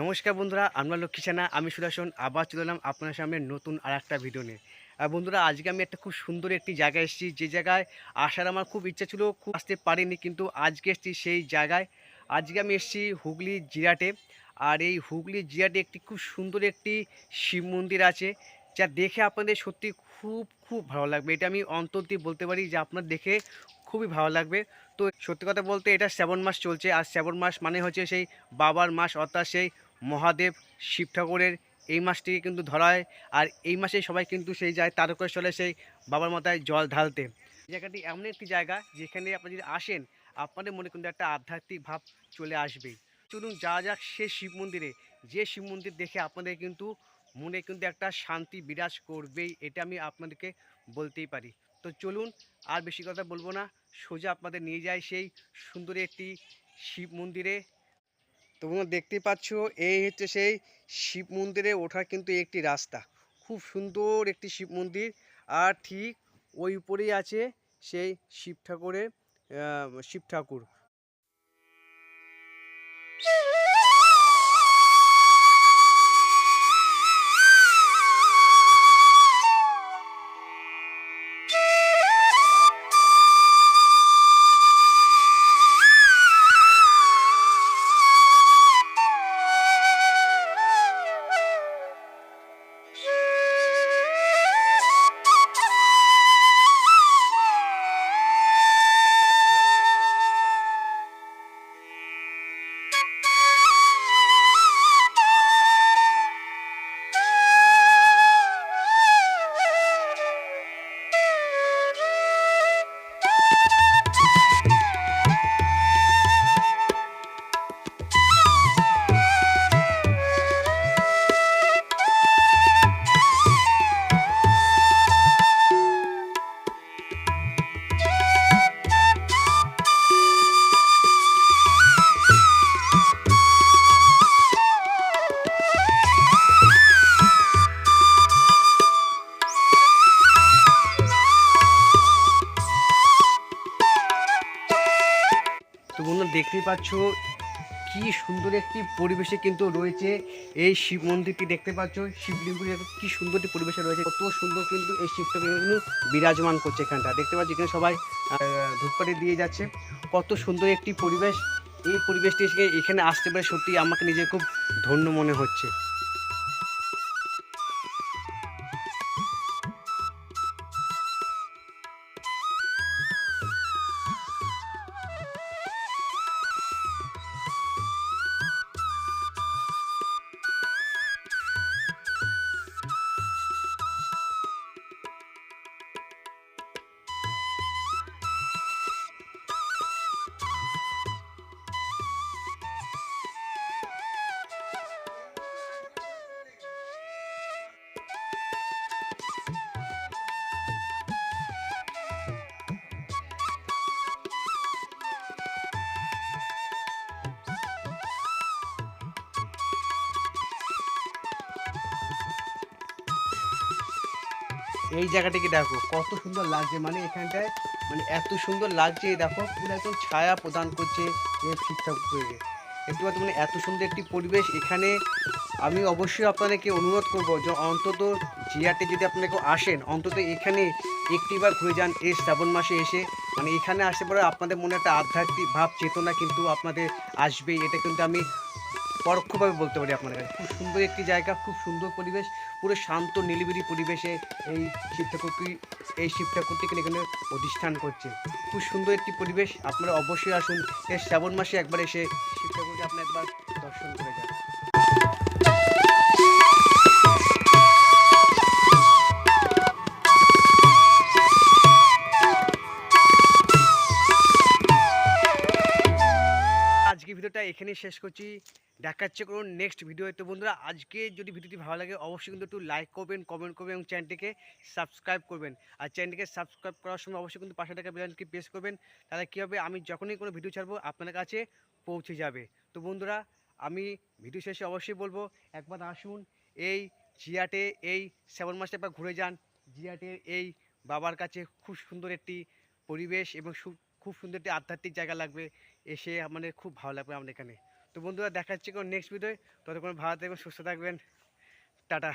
নমস্কার বন্ধুরা, আমরা লক্ষ্মী সেনা, আমি সুদর্শন, আবার চলে এলাম আপনার সামনে নতুন আর একটা ভিডিও নিয়ে। আর বন্ধুরা, আজকে আমি একটা খুব সুন্দর একটি জায়গায় এসেছি, যে জায়গায় আসার আমার খুব ইচ্ছা ছিল, খুব আসতে পারিনি, কিন্তু আজকে এসেছি সেই জায়গায়। আজকে আমি এসেছি হুগলি জিরাটে, আর এই হুগলি জিরাটে একটি খুব সুন্দর একটি শিব মন্দির আছে, যা দেখে আপনাদের সত্যি খুব খুব ভালো লাগবে। এটা আমি অন্তর দিয়ে বলতে পারি যে আপনার দেখে খুবই ভালো লাগবে। তো সত্যি কথা বলতে এটা শ্রাবণ মাস চলছে। আর শ্রাবণ মাস মানে হচ্ছে সেই বাবার মাস, অর্থাৎ সেই মহাদেব শিব ঠাকুরের এই মাসটিকে কিন্তু ধরা হয়। আর এই মাসে সবাই কিন্তু সেই যায় তারকেশ্বরে সেই বাবার মাথায় জল ঢালতে। জায়গাটি এমন একটি জায়গা যেখানে আপনি যদি আসেন, আপনাদের মনে কিন্তু একটা আধ্যাত্মিক ভাব চলে আসবেই চলুন যা যাক সে শিব মন্দিরে। যে শিব মন্দির দেখে আপনাদের কিন্তু মনে কিন্তু একটা শান্তি বিরাজ করবেই, এটা আমি আপনাদেরকে বলতেই পারি। তো চলুন আর বেশি কথা বলব না। সোজা আপনাদের নিয়ে যায় সেই সুন্দর একটি শিব মন্দিরে। তোমরা দেখতে পাচ্ছ, এই হচ্ছে সেই শিব মন্দিরে ওঠার কিন্তু একটি রাস্তা। খুব সুন্দর একটি শিব মন্দির। আর ঠিক ওই উপরেই আছে সেই শিব ঠাকুরের শিব ঠাকুর। তো বন্ধুরা পাচ্ছ কি সুন্দর একটি পরিবেশে কিন্তু রয়েছে এই শিব মন্দিরটি দেখতে পাচ্ছ। শিবলিঙ্গুলি কি সুন্দর একটি পরিবেশে রয়েছে। কত সুন্দর কিন্তু এই শিবটাকে কিন্তু বিরাজমান করছে এখানটা। দেখতে পাচ্ছি এখানে সবাই ধূপকাঠি দিয়ে যাচ্ছে। কত সুন্দর একটি পরিবেশ। এই পরিবেশটি এখানে আসতে পারে সত্যি আমাকে নিজে খুব ধন্য মনে হচ্ছে। এই জায়গাটিকে দেখো, কত সুন্দর লাগছে। মানে এখানটায় মানে এত সুন্দর লাগছে দেখো, পুরো একদম ছায়া প্রদান করছে এই শিব ঠাকুরকে একটু হয়তো মানে এত সুন্দর একটি পরিবেশ এখানে। আমি অবশ্যই আপনাদেরকে অনুরোধ করব, যে অন্তত জিয়াতে যদি আপনাকে আসেন, অন্তত এখানে একটিবার ঘুরে যান এই শ্রাবণ মাসে এসে। মানে এখানে আসতে পারে আপনাদের মনে একটা আধ্যাত্মিক ভাব, চেতনা কিন্তু আপনাদের আসবেই। এটা কিন্তু আমি পরোক্ষভাবে বলতে পারি আপনাদের কাছে। খুব সুন্দর একটি জায়গা, খুব সুন্দর পরিবেশ, পুরো শান্ত নিলিবিলি পরিবেশে এই শিব ঠাকুরটি এই শিব ঠাকুরটিকে এখানে অধিষ্ঠান করছে। খুব সুন্দর একটি পরিবেশ, আপনারা অবশ্যই আসুন। এই শ্রাবণ মাসে একবার এসে শিব ঠাকুরকে আপনি একবার দর্শন করে যান। ভিডিওটা এখানেই শেষ করছি। দেখাচ্ছে করুন নেক্সট ভিডিও তো বন্ধুরা, আজকে যদি ভিডিওটি ভালো লাগে, অবশ্যই কিন্তু একটু লাইক করবেন কমেন্ট করবেন এবং চ্যানেলটিকে সাবস্ক্রাইব করবেন। আর চ্যানেলটিকে সাবস্ক্রাইব করার সময় অবশ্যই কিন্তু পাশে থাকা বেলানকে প্রেস করবেন। তাহলে কী হবে, আমি যখনই কোনো ভিডিও ছাড়বো, আপনার কাছে পৌঁছে যাবে। তো বন্ধুরা, আমি ভিডিও শেষে অবশ্যই বলব, একবার আসুন এই জিয়াটে, এই শ্রাবণ মাসে একবার ঘুরে যান। জিয়াটের এই বাবার কাছে খুব সুন্দর একটি পরিবেশ এবং খুব সুন্দর একটি আধ্যাত্মিক জায়গা লাগবে। এসে আমাদের খুব ভালো লাগবে আমাদের এখানে। তো বন্ধুরা দেখা যাচ্ছে কোন নেক্সট ভিডিও ততক্ষণ ভালো থাকবেন সুস্থ থাকবেন। টাটা।